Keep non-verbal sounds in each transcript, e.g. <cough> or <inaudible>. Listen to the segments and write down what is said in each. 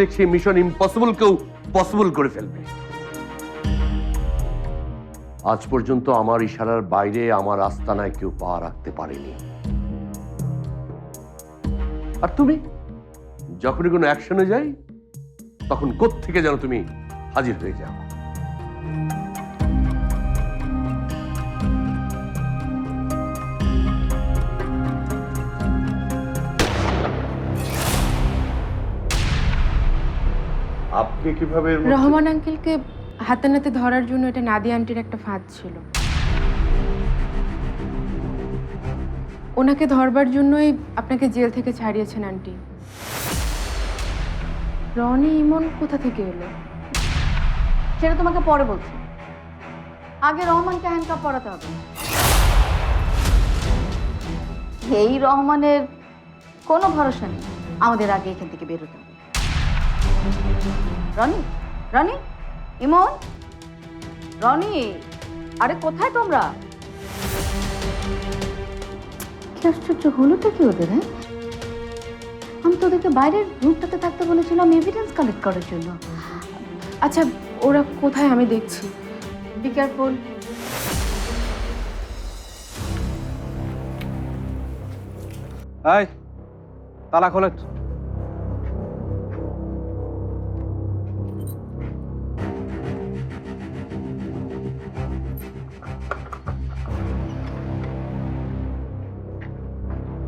তুমি সেই mission impossible কেউ পসিবল করে ফেলবে। আজ পর্যন্ত আমার ইশারার বাইরে আমার আস্তানায় কেউ পা রাখতে পারেনি। আর তুমি? যখনই কোনো অ্যাকশনে যাই, তখন থেকে যেন তুমি হাজির হয়ে যাও? আপনি কীভাবে এর মধ্যে- রহমান আঙ্কেলকে হাতে নাতে ধরার জন্য এটা নাদিয়া আন্টির একটা ফাঁদ ছিল। ওনাকে ধরবার জন্যই আপনাকে জেল থেকে ছাড়িয়েছেন আন্টি। রনি ইমন কোথা থেকে এলো? সেটা তোমাকে পরে বলছি। আগে রহমানকে হ্যান্ডকাপ পরাতে হবে। এই রহমানের কোনো ভরসা নেই। আমাদের আগে এখান থেকে বেরোতে হবে। রনি রনি ইমন। রনি আরে কোথায় তোমরা? কি আশ্চর্য হলোটা কি ওদের হ্যাঁ? আমি তো ওদেরকে বাইরের রুমটাতে থাকতে বলেছিলাম এভিডেন্স কালেক্ট করার জন্য। আচ্ছা ওরা কোথায় আমি দেখছি। বি কেয়ারফুল এই তালা খোলেন।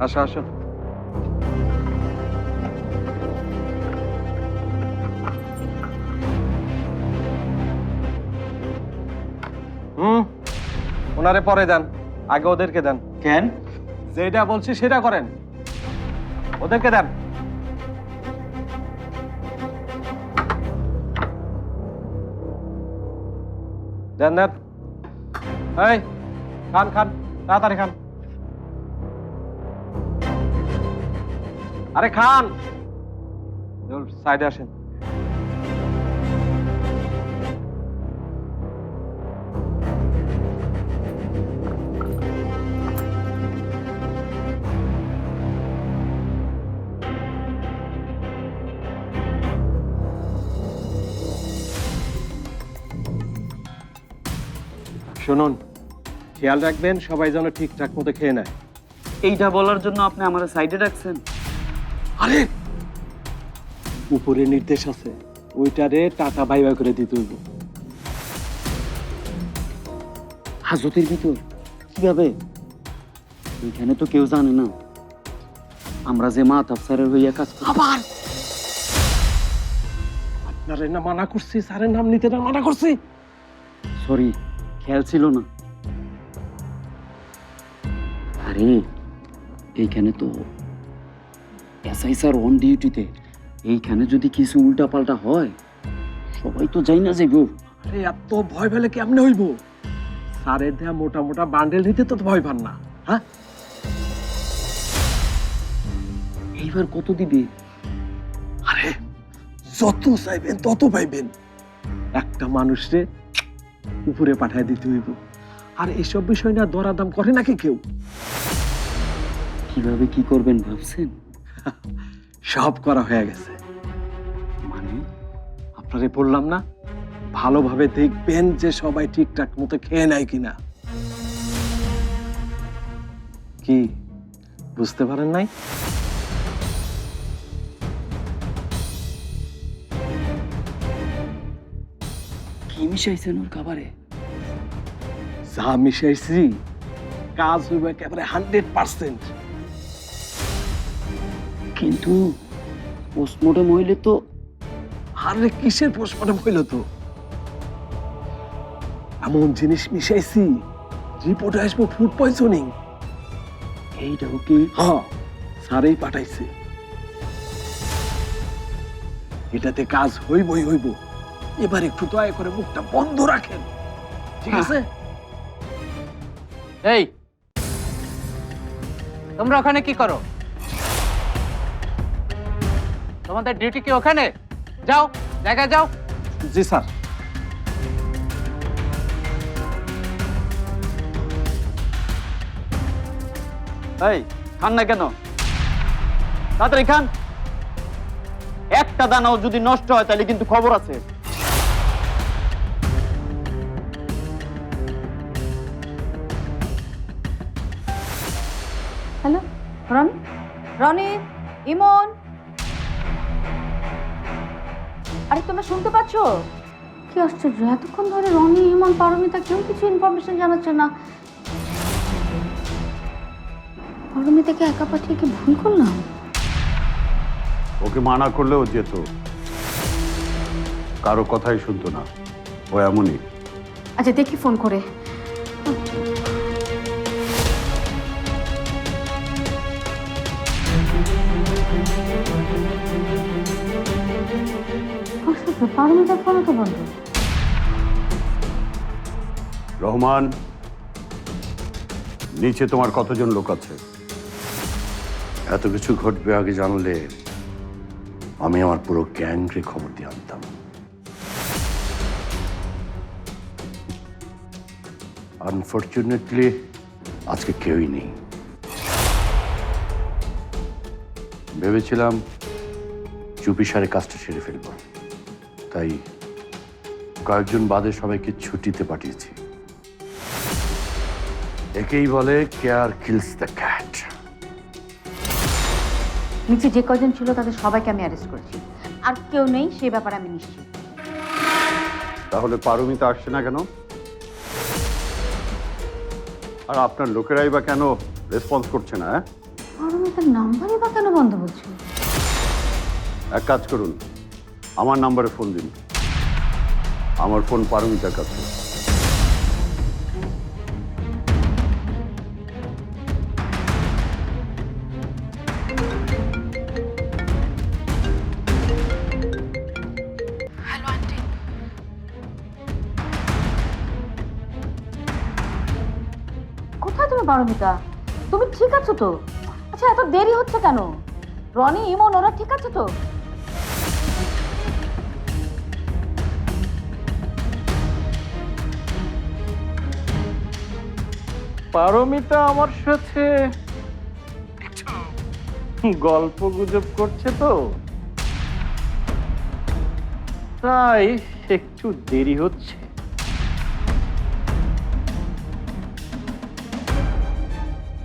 আসো আসো। হুম ওনারে পরে দেন আগে ওদেরকে দেন। কেন? যেটা বলছি সেটা করেন। ওদেরকে দেন। দেন দেন। এই খান খান তাড়াতাড়ি খান। আরে খান। সাইডে আসেন। শুনুন, খেয়াল রাখবেন সবাই যেন ঠিকঠাক মতো খেয়ে নেয়। এইটা বলার জন্য আপনি আমার সাইডে রাখছেন আরে! উপরে নির্দেশ আছে। ওইটারে টাকা বাই বাই করে দিতে হইব। হাজতের ভিতর? কীভাবে? এখানে তো কেউ জানে না। আমরা যে মা তাফসারের হইয়া কাজ করি। আবার! আপনারে না মানা করছি স্যারের নাম নিতে না মানা করছি? সরি খেয়াল ছিল না। আরে এইখানে তো এসআই স্যার অন ডিউটিতে এইখানে যদি কিছু উল্টা পাল্টা হয় সবাই তো যাই না যে গো। আরে এত ভয় পেলে কেমনে হইব? স্যারের দেয়া মোটা মোটা বান্ডেল নিতে তো ভয় পান না হ্যাঁ? এইবার কত দিবে? আরে যত চাইবেন তত পাইবেন। একটা মানুষরে উপরে পাঠায় দিতে হইব। আর এসব বিষয় না দরাদাম করে নাকি কেউ? কীভাবে কি করবেন ভাবছেন? সব করা হয়ে গেছে। মানে আপনারে বললাম না ভালোভাবে দেখবেন যে সবাই ঠিকঠাক মতো খেয়ে নেয় কিনা। কি বুঝতে পারেন নাই? কি মিশাইছেন ওর খাবারে? যা মিশাইছি কাজ হইব একেবারে হান্ড্রেড পার্সেন্ট। কিন্তু পোস্টমর্টম হইলে তো আরে কিসের পোস্টমর্টম হইল তো? এমন জিনিস মিশাইছি রিপোর্টে আসব ফুড পয়জনিং এইটাও কি? হ্যাঁ স্যারেই পাঠাইছে। এটাতে কাজ হইবই হইব। এবার একটু দয়া করে মুখটা বন্ধ রাখেন। ঠিক আছে? এই তোমরা ওখানে কি করো? তোমাদের ডিউটি কি ওখানে? যাও জায়গায় যাও। জি স্যার। এই খান না কেন? তাড়াতাড়ি খান। একটা দানাও যদি নষ্ট হয় তাহলে কিন্তু খবর আছে। হ্যালো রনি? রনি? ইমন? আরে তোমরা শুনতে পাচ্ছ? কি আশ্চর্য এতক্ষণ ধরে রনি ইমন পারমিতা কেউ কিছু ইনফরমেশন জানাচ্ছে না। পারমিতাকে একা পাঠিয়ে কি ভুল করলাম? ওকে মানা করলেও যেত। কারও কথাই শুনতো না। ও এমনই। আচ্ছা দেখি ফোন করে। রহমান, নিচে তোমার কতজন লোক আছে? এত কিছু ঘটবে আগে জানলে আমি আমার পুরো গ্যাংকে খবর দিয়ে আনতাম। আনফর্চুনেটলি আজকে কেউই নেই। ভেবেছিলাম চুপি সারে কাজটা সেরে ফেলব। তাই কয়েকজন বাদে সবাইকে ছুটিতে পাঠিয়েছি। একেই বলে কেয়ার কিলস দ্য ক্যাট। নিচে যে কজন ছিল তাদের সবাইকে আমি অ্যারেস্ট করেছি। আর কেউ নেই সে ব্যাপারে আমি নিশ্চিত। তাহলে পারমিতা আসছে না কেন? আর আপনার লোকেরাই বা কেন রেসপন্স করছে না হ্যাঁ? পারমিতার নাম্বারই বা কেন বন্ধ বলছে এক কাজ করুন আমার নাম্বারে ফোন দিন। আমার ফোন পারমিতার কাছে। কোথায় তুমি পারমিতা? তুমি ঠিক আছো তো? আচ্ছা এত দেরি হচ্ছে কেন? রনি ইমন ওরা ঠিক আছে তো? পারমিতা আমার সাথে গল্প গুজব করছে তো। তাই একটু দেরি হচ্ছে।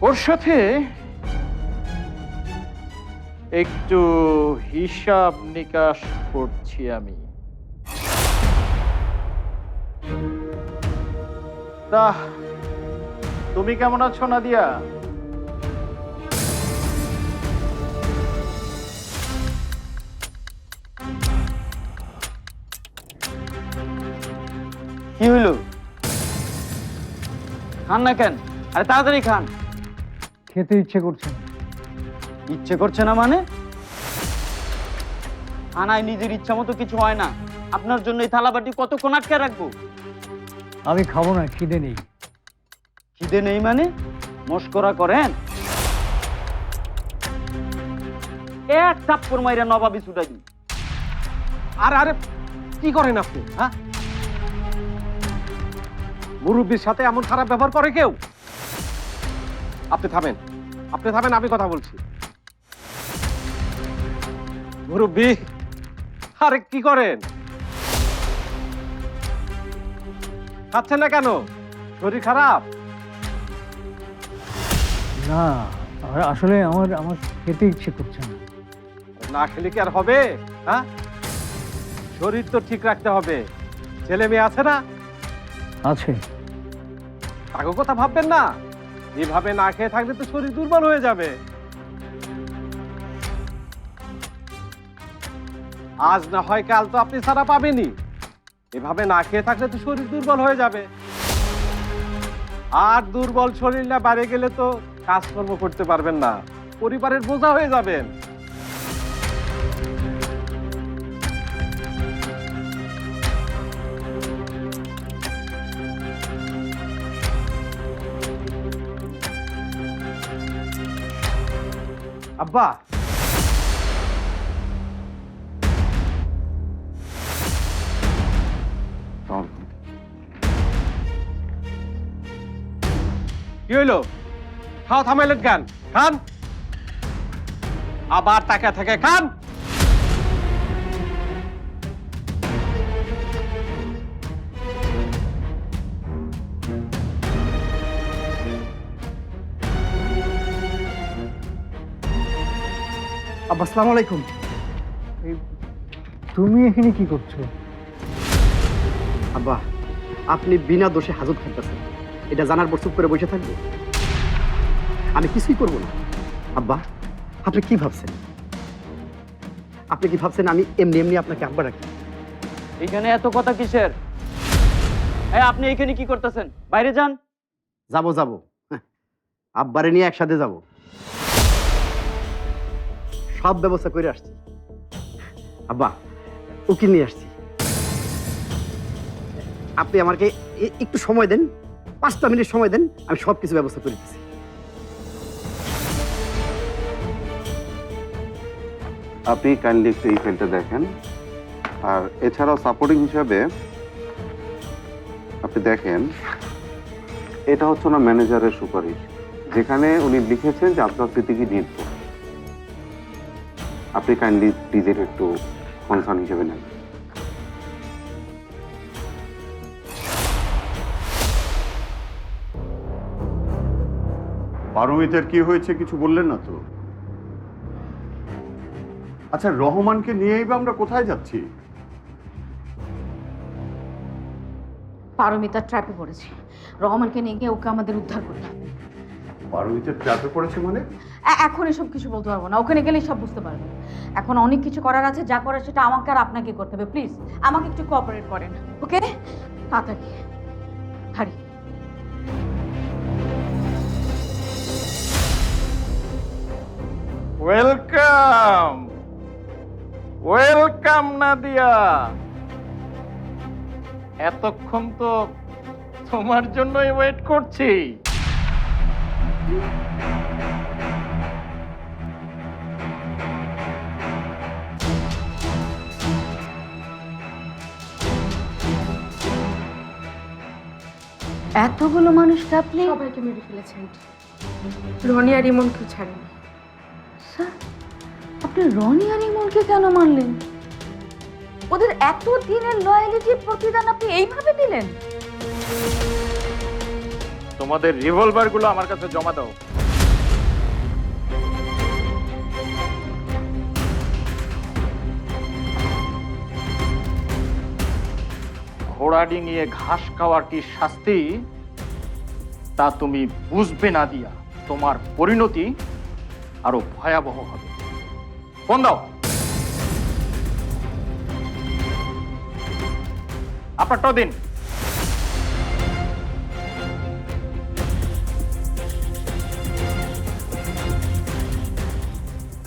ওর সাথে একটু হিসাব নিকাশ করছি আমি। তা তুমি কেমন আছো নাদিয়া? কি হইল? খান না কেন? আরে তাড়াতাড়ি খান। খেতে ইচ্ছে করছে না। ইচ্ছে করছে না মানে? খানায় নিজের ইচ্ছা মতো কিছু হয় না। আপনার জন্য এই থালাবাটি কতক্ষণ আটকে রাখব? আমি খাব না খিদে নেই। খিদে নেই মানে? মস্করা করেন? এক থাপ্পড় মাইরা নবাবি ছুটাই দিই আর আরে কি করেন আপনি? হ্যাঁ? মুরব্বীর সাথে এমন খারাপ ব্যবহার করে কেউ? আপনি থামেন। আপনি থামেন আমি কথা বলছি। মুরব্বী আরে কি করেন? খাচ্ছেন না কেন? শরীর খারাপ? না আর আসলে আমার আমার খেতে ইচ্ছে করছে না। না খেলে কি আর হবে হ্যাঁ? শরীর তো ঠিক রাখতে হবে। ছেলে মেয়ে আছে না? আছে। তাকে কথা ভাববেন না। এভাবে না খেয়ে থাকলে তো শরীর দুর্বল হয়ে যাবে। আজ না হয় কাল তো আপনি সারা পাবেনই। এভাবে না খেয়ে থাকলে তো শরীর দুর্বল হয়ে যাবে। আর দুর্বল শরীর না বাইরে গেলে তো কাজকর্ম করতে পারবেন না। পরিবারের বোঝা হয়ে যাবেন। আব্বা! কি হইল? খাওয়া থামাইলেন গান। খান। আবার তাকে থাকে খান। আব্বা আসসালামু আলাইকুম। তুমি এখানে কি করছ? আব্বা আপনি বিনা দোষে হাজত খাইতেছেন। এটা জানার পর চুপ করে বসে থাকবে। আমি কিছুই করব না। আব্বা আপনি কি ভাবছেন? আপনি কি ভাবছেন আমি এমনি এমনি আপনাকে আব্বা রাখি? এইখানে এত কথা কিসের? আপনি এইখানে কি করতেছেন? বাইরে যান। যাব যাব। হ্যাঁ, আব্বারে নিয়ে একসাথে যাব। সব ব্যবস্থা করে আসছি। আব্বা উকিল নিয়ে আসছি। আপনি আমাকে একটু সময় দেন পাঁচটা মিনিট সময় দেন আমি সব কিছু ব্যবস্থা করে দিচ্ছি। আপনি কাইন্ডলি একটু এই ফাইলটা দেখেন। আর এছাড়াও সাপোর্টিং হিসাবে আপনি দেখেন, এটা হচ্ছে ওনার ম্যানেজারের সুপারিশ। যেখানে উনি লিখেছেন যে আপনার স্মৃতিকে নির্ভর আপনি কাইন্ডলি প্লিজ একটু কনসার্ন হিসেবে নেন। পারমিতের কি হয়েছে কিছু বললেন না তো? আচ্ছা রহমানকে নিয়েই বা আমরা কোথায় যাচ্ছি? পারমিতা ট্র্যাপে পড়েছে। রহমানকে নিয়ে গিয়ে ওকে আমাদের উদ্ধার করতে হবে। পারমিতের ট্র্যাপে পড়েছে মানে? এখন এসব কিছু বলতে পারব না। ওখানে গেলেই সব বুঝতে পারবেন এখন অনেক কিছু করার আছে যা করার সেটা আমাকে আর আপনাকে করতে হবে প্লিজ আমাকে একটু কোঅপারেট করেন ওকে তাড়াতাড়ি। হারি। Welcome welcome Nadia. এতক্ষণ তো তোমার জন্যই ওয়েট করছি। এতগুলো মানুষকে আপনি সবাইকে মেরে ফেলেছেন রনি আর ইমনকেও ছাড়েনি। স্যার আপনি রনি আর ইমনকে কেন মানলেন ওদের এত দিনের লয়ালিটির প্রতিদান আপনি এইভাবে দিলেন? তোমাদের রিভলভারগুলো আমার কাছে জমা দাও। ঘোড়া ডিঙিয়ে ঘাস খাওয়ার কি শাস্তি? তা তুমি বুঝবে না দিয়া, তোমার পরিণতি আরও ভয়াবহ হবে। ফোন দাও। আপনারটাও দিন।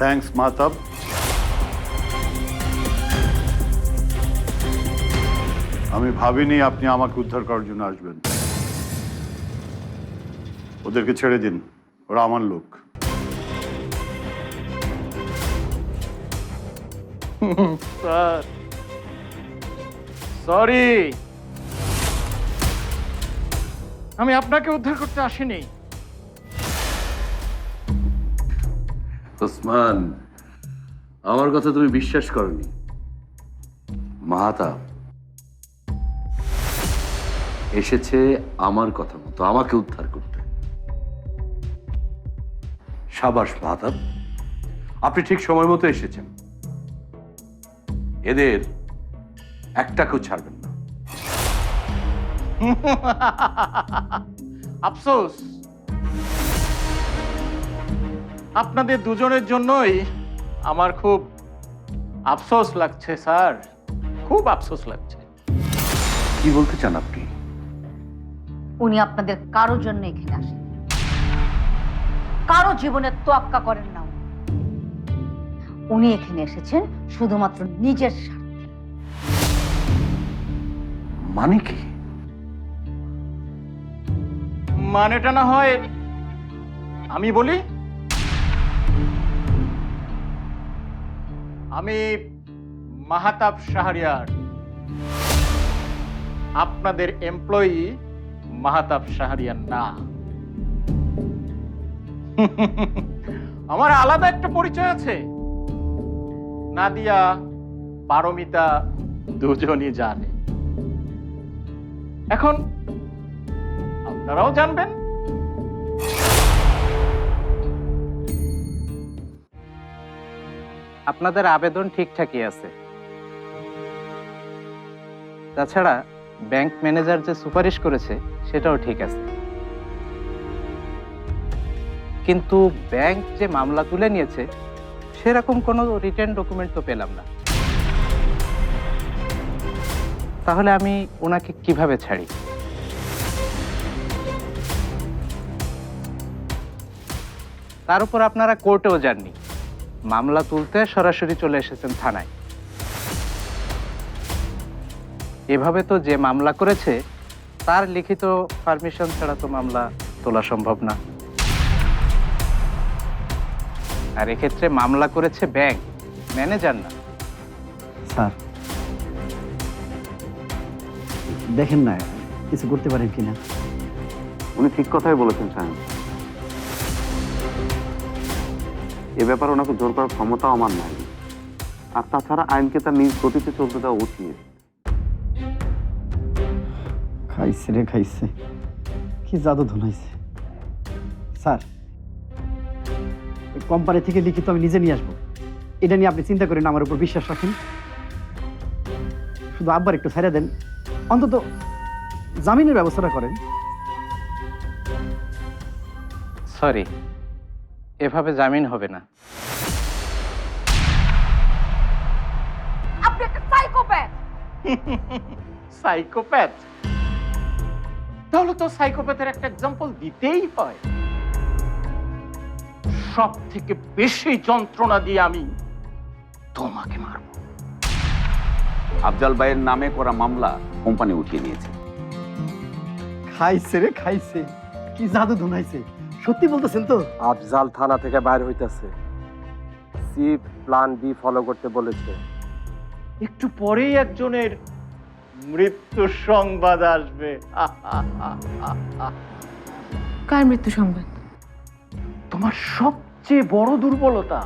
থ্যাঙ্কস মাতাব আমি ভাবিনি আপনি আমাকে উদ্ধার করার জন্য আসবেন। ওদেরকে ছেড়ে দিন। ওরা আমার লোক। স্যার। সরি। আমি আপনাকে উদ্ধার করতে আসিনি। ওসমান, আমার কথা তুমি বিশ্বাস করনি। মাহাতা, এসেছে আমার কথা মতো আমাকে উদ্ধার করতে। সাবাস মাহাতাব আপনি ঠিক সময় মতো এসেছেন। এদের একটাকেও ছাড়বেন না। <laughs> আফসোস। আপনাদের দুজনের জন্যই আমার খুব আফসোস লাগছে স্যার। খুব আফসোস লাগছে। কি বলতে চান আপনি? উনি আপনাদের কারও জন্য এখানে আসেন কারও জীবনের তোয়াক্কা করেন না। উনি। এখানে এসেছেন শুধুমাত্র নিজের স্বার্থে। মানে কি? মানেটা না হয় আমি বলি আমি মাহাতাব শাহরিয়ার আপনাদের এমপ্লয়ি মাহাতাব শাহরিয়ার না। আমার আলাদা একটা পরিচয় আছে। নাদিয়া, পারমিতা দুজনই জানে। এখন আপনারাও জানবেন। আপনাদের আবেদন ঠিকঠাকই আছে। তাছাড়া ব্যাংক ম্যানেজার যে সুপারিশ করেছে, সেটাও ঠিক আছে। কিন্তু ব্যাংক যে মামলা তুলে নিয়েছে সেরকম কোনো রিটার্ন ডকুমেন্ট তো পেলাম না। তাহলে আমি ওনাকে কীভাবে ছাড়ি? তার উপর আপনারা কোর্টেও যাননি। মামলা তুলতে সরাসরি চলে এসেছেন থানায়। এভাবে তো যে মামলা করেছে, তার লিখিত পারমিশন ছাড়া তো মামলা তোলা সম্ভব না। আর এক্ষেত্রে মামলা করেছে ব্যাংক। ম্যানেজার না। স্যার দেখেন না কিছু করতে পারেন কিনা উনি ঠিক কথাই বলেছেন স্যার এ ব্যাপারে ওনাকে জোর করার ক্ষমতাও আমার নাই। আর তাছাড়া আইনকে তার নিজ গতিতে চলতে দেওয়া উচিত। খাইছে রে খাইছে। কি জাদু ধনাইছে। স্যার কোম্পানি থেকে লিখিত আমি নিজে নিয়ে আসব। এটা নিয়ে আপনি চিন্তা করেন আমার উপর বিশ্বাস রাখেন। শুধু আব্বার একটু ছেড়ে দেন। অন্তত জামিনের ব্যবস্থাটা করেন। সরি এভাবে জামিন হবে না। আপনি একটা সাইকোপ্যাথ সাইকোপ্যাথ <laughs> তাহলে তো সাইকোপ্যাথের একটা এক্সাম্পল দিতেই হয়। সব থেকে বেশি যন্ত্রণা দিয়ে আমি তোমাকে মারব। আফজাল ভাইয়ের নামে করা মামলা কোম্পানি উঠিয়ে নিয়েছে। খাইছে রে খাইছে। কি জাদু ধনাইছে। সত্যি বলতেছেন তো? আফজাল থানা থেকে বাইর হইতেছে। চিফ প্ল্যান বি ফলো করতে বলেছে। একটু পরেই একজনের মৃত্যু সংবাদ আসবে। কার মৃত্যু সংবাদ? তোমার সবচেয়ে বড় দুর্বলতা